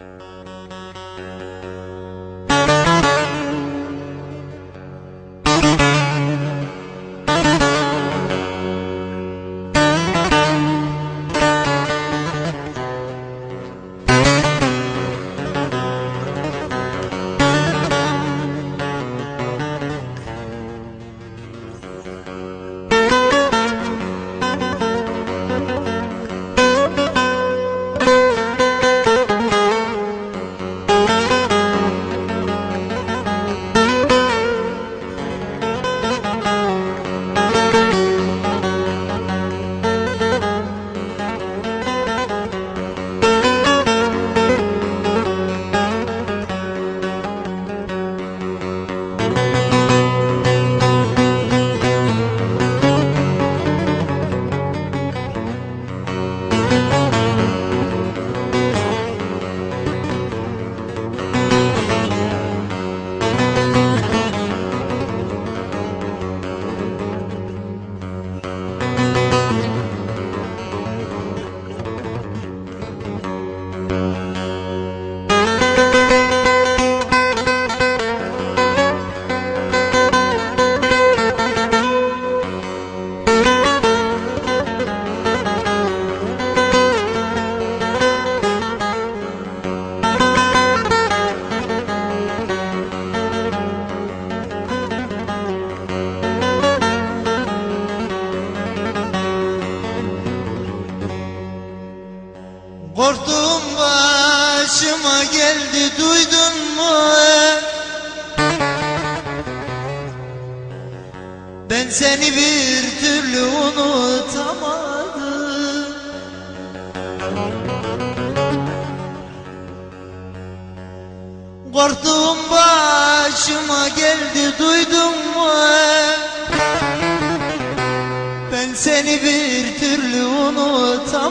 Música Korktuğum başıma geldi duydun mu? Ben seni bir türlü unutamadım Korktuğum başıma geldi duydun mu? Ben seni bir türlü unutamadım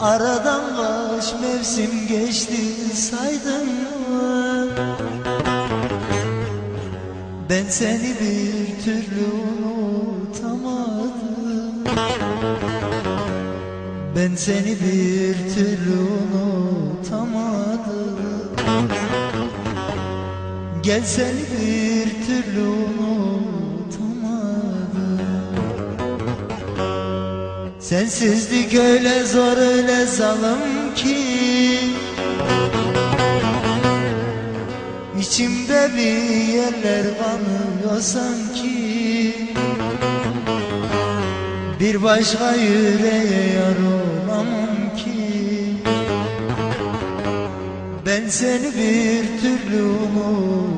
Aradan kaç mevsim geçti saydın mı? Ben seni bir türlü unutamadım. Ben seni bir türlü unutamadım. Gel seni bir türlü unutamadım Sensizlik öyle zor öyle zalim ki? İçimde bir yerler kanıyor sanki. Bir başka yüreğe yar olamam ki. Ben seni bir türlü unutamadım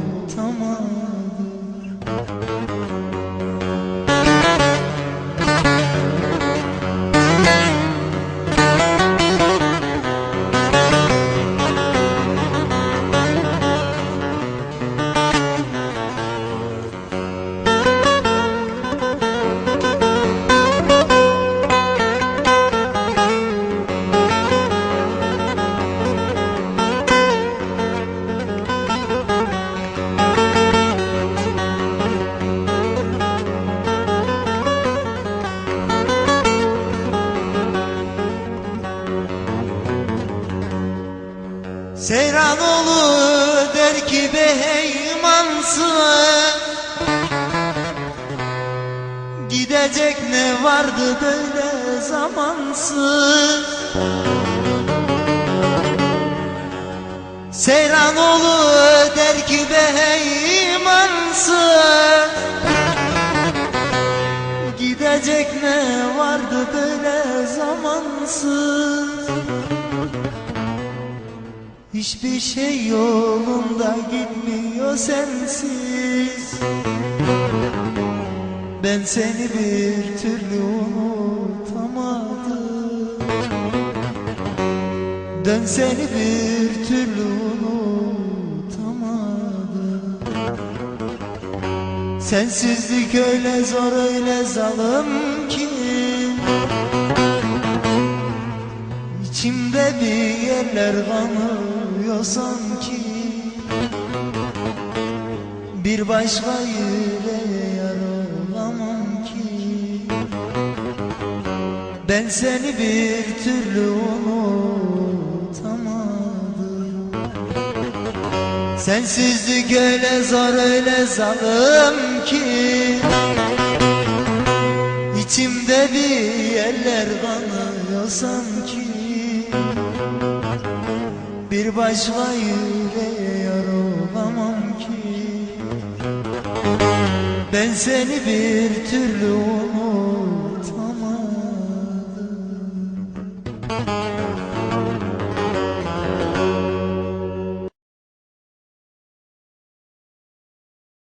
vardı böyle zamansız. Seyran olur der ki beymansın Gidecek ne vardı böyle zamansız. Hiçbir şey yolunda gitmiyor sensiz Ben seni bir türlü unutamadım. Dön seni bir türlü unutamadım. Sensizlik öyle zor öyle zalim ki. İçimde bir yerler kanıyor sanki. Bir başka yüreğe Ben seni bir türlü unutamadım. Sensizlik öyle zor öyle zalim ki. İçimde bir yerler kanıyor sanki. Bir başka yüreğe yar olamam ki. Ben seni bir türlü unutamadım